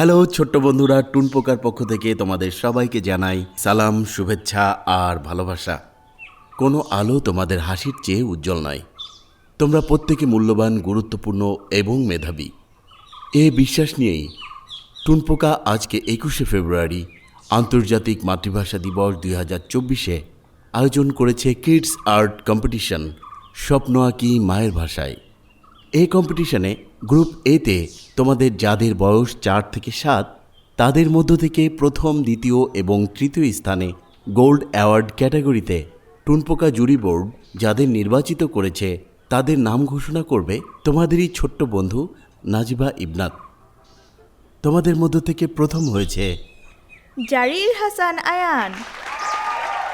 Hello, ছোট্ট বন্ধুরা, টুন পোকার পক্ষ থেকে তোমাদের সবাইকে জানাই সালাম, শুভেচ্ছা আর ভালোবাসা। কোনো আলো তোমাদের হাসির চেয়ে উজ্জ্বল নয়। তোমরা প্রত্যেকে মূল্যবান, গুরুত্বপূর্ণ এবং মেধাবী। এ বিশ্বাস নিয়েই টুনপোকা আজকে একুশে ফেব্রুয়ারি আন্তর্জাতিক মাতৃভাষা দিবস দুই হাজার চব্বিশে আয়োজন করেছে কিডস আর্ট কম্পিটিশন স্বপ্ন আঁকি মায়ের ভাষায়। এই কম্পিটিশনে গ্রুপ এতে তোমাদের যাদের বয়স চার থেকে সাত তাদের মধ্য থেকে প্রথম দ্বিতীয় এবং তৃতীয় স্থানে গোল্ড অ্যাওয়ার্ড ক্যাটাগরিতে টুনপোকা জুরি বোর্ড যাদের নির্বাচিত করেছে তাদের নাম ঘোষণা করবে তোমাদেরই ছোট্ট বন্ধু নাজিবা ইবনাত। তোমাদের মধ্য থেকে প্রথম হয়েছে জারির হাসান আয়ান।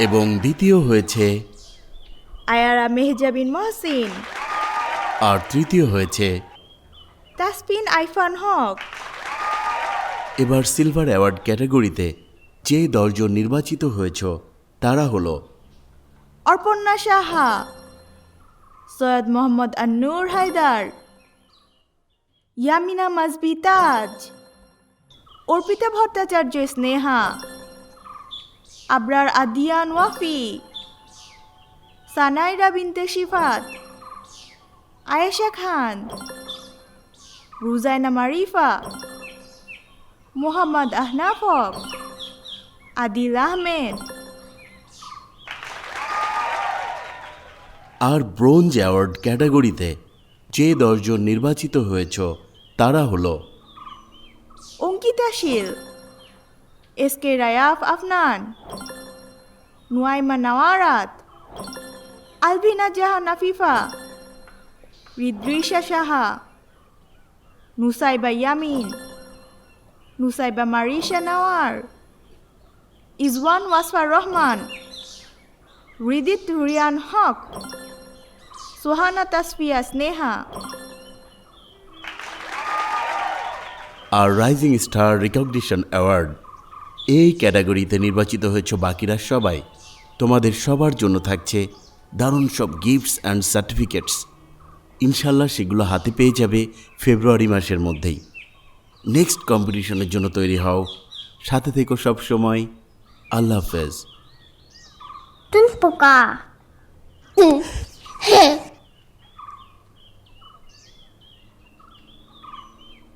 এবং দ্বিতীয় হয়েছে আয়ারা মেহজাবিন মহসিন। আর তৃতীয় হয়েছে। তাসপিন আইফান হক। এবার সিলভার অ্যাওয়ার্ড ক্যাটাগরিতে যে দশজন নির্বাচিত হয়েছ তারা হলো অর্পণা সাহা সৈয়দ মোহাম্মদ আন্নুর হায়দার ইয়ামিনা মাজবি তাজ অর্পিতা ভট্টাচার্য স্নেহা আবরার আদিয়ান ওয়াফি সানাইরা বিনতে শিফাত। আয়েশা খান রুজাইনা মারিফা মোহাম্মদ আহনাফ আদিল আহমেদ আর ব্রোঞ্জ অ্যাওয়ার্ড ক্যাটাগরিতে যে দশজন নির্বাচিত হয়েছ তারা হলো অঙ্কিতা শীল এস কে রায়াফ আফনান নুয়াইমা নওয়ারাত আলবিনা জাহা নাফিফা রিদ্রিশা সাহা নুসাইবা ইয়ামিন নুসাইবা মারিশা নওয়ার ইজওয়ান ওয়াসফার রহমান রিদিত রিয়ান হক সোহানা তাসফিয়া স্নেহা আর রাইজিং স্টার রিকগনিশন অ্যাওয়ার্ড এই ক্যাটাগরিতে নির্বাচিত হয়েছ বাকিরা সবাই। তোমাদের সবার জন্য থাকছে দারুণ সব গিফটস অ্যান্ড সার্টিফিকেটস ইনশাল্লাহ সেগুলো হাতে পেয়ে যাবে ফেব্রুয়ারি মাসের মধ্যেই। নেক্সট কম্পিটিশনের জন্য তৈরি হও। সাথে থেকো সব সময়। আল্লাহ হাফেজ। পোকা.